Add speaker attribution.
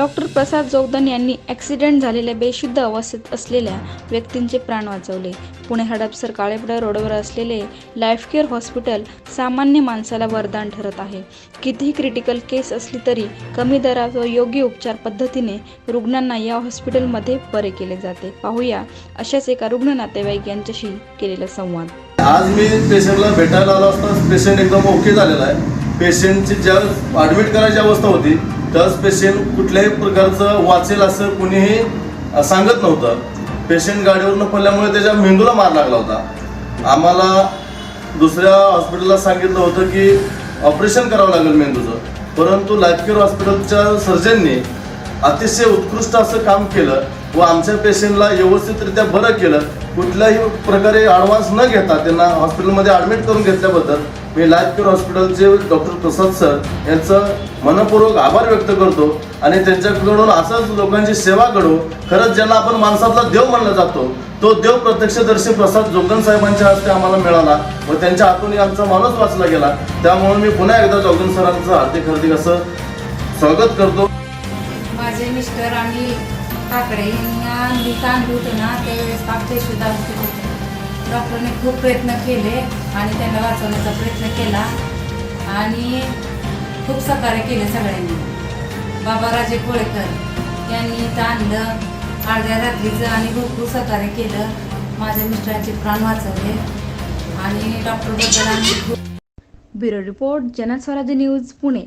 Speaker 1: Doctor प्रसाद जोगदन यांनी accident झालेल्या बेशुद्ध अवस्थेत असलेल्या व्यक्तींचे प्राण वाचवले. पुणे हडपसर काळेपडा रोडवर असलेले लाईफ केअर हॉस्पिटल सामान्य माणसाला वरदान ठरत आहे. कितीही क्रिटिकल केस असली तरी कमी दरात व योग्य उपचार पद्धतीने रुग्णांना या हॉस्पिटलमध्ये बरे केले जाते. पाहूया अशाच एका रुग्ण नातेवाईक यांच्याशी केलेला संवाद.
Speaker 2: आज मी पेशंटला भेटायला आलो असता पेशंट एकदम ओके झालेला आहे. पेशंटची ज्या ॲडमिट करायची अवस्था होती त्यावेळेस पेशंट कुठल्याही प्रकारचं वाचेल असं कुणीही सांगत नव्हतं. पेशंट गाडीवरनं पडल्यामुळे त्याच्या मेंदूला मार लागला होता. आम्हाला दुसऱ्या हॉस्पिटलला सांगितलं होतं की ऑपरेशन करावं लागेल मेंदूचं. परंतु लाईफ केअर हॉस्पिटलच्या सर्जननी अतिशय उत्कृष्ट असं काम केलं. व आमच्या पेशंटला व्यवस्थितरित्या बरं केलं. कुठल्याही प्रकारे ॲडव्हान्स न घेता त्यांना हॉस्पिटलमध्ये ॲडमिट करून घेतल्याबद्दल मी लाईफ केअर हॉस्पिटलचे डॉक्टर प्रसाद सर यांचं मनपूर्वक आभार व्यक्त करतो आणि त्यांच्याकडून असंच लोकांची सेवा घडो खरंच ज्यांना आपण माणसातला देव मानला जातो तो देव प्रत्यक्षदर्शी प्रसाद जोगन साहेबांच्या हस्ते आम्हाला मिळाला व त्यांच्या हातून आमचा माणूस वाचला गेला. त्यामुळे मी पुन्हा एकदा जोगन सरांचं हार्दिक हार्दिक असं स्वागत करतो.
Speaker 3: माझे मिस्टर आणि काकडे यांना मी आणली होते ना त्यावेळेस पाक बेशुद्ध होते होते डॉक्टरने खूप प्रयत्न केले आणि त्यांना वाचवण्याचा प्रयत्न केला आणि खूप सहकार्य केले सगळ्यांनी. बाबा राजे कोळेकर यांनी ताणलं अर्ध्या रात्रीचं आणि भरपूर सहकार्य केलं. माझ्या मिस्टरांचे प्राण वाचवले आणि डॉक्टरबद्दल आम्ही खूप
Speaker 1: bureau report Janswarajya news Pune.